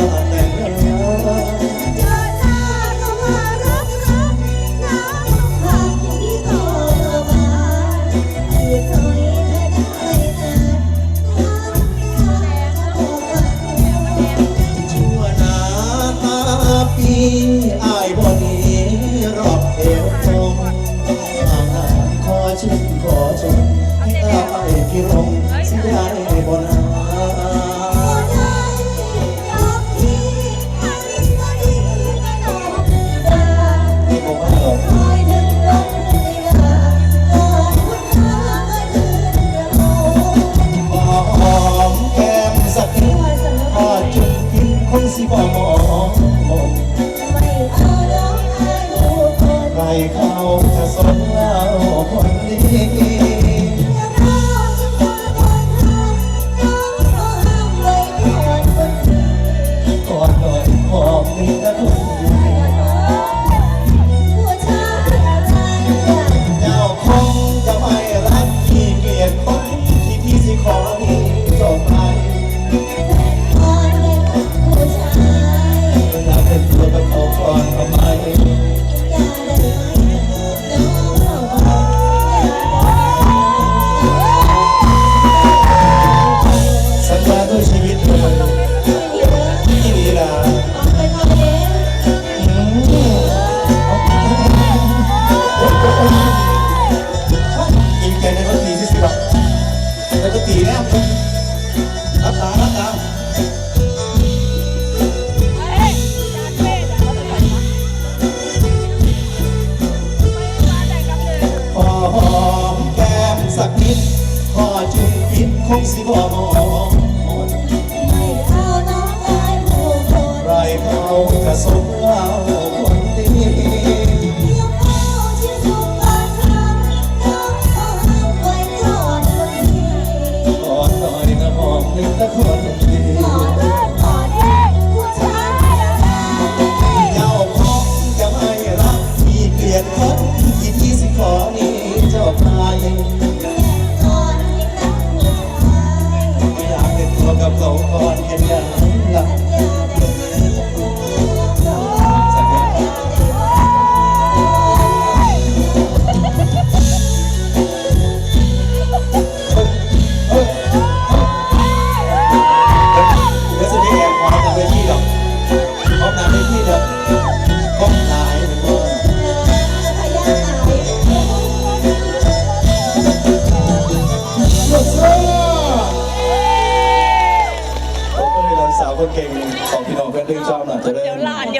love. เขาจะสนเราคนนี้ สิบ่มองมนไรเขาน้องตายผู้คนไรเขากระสมเรา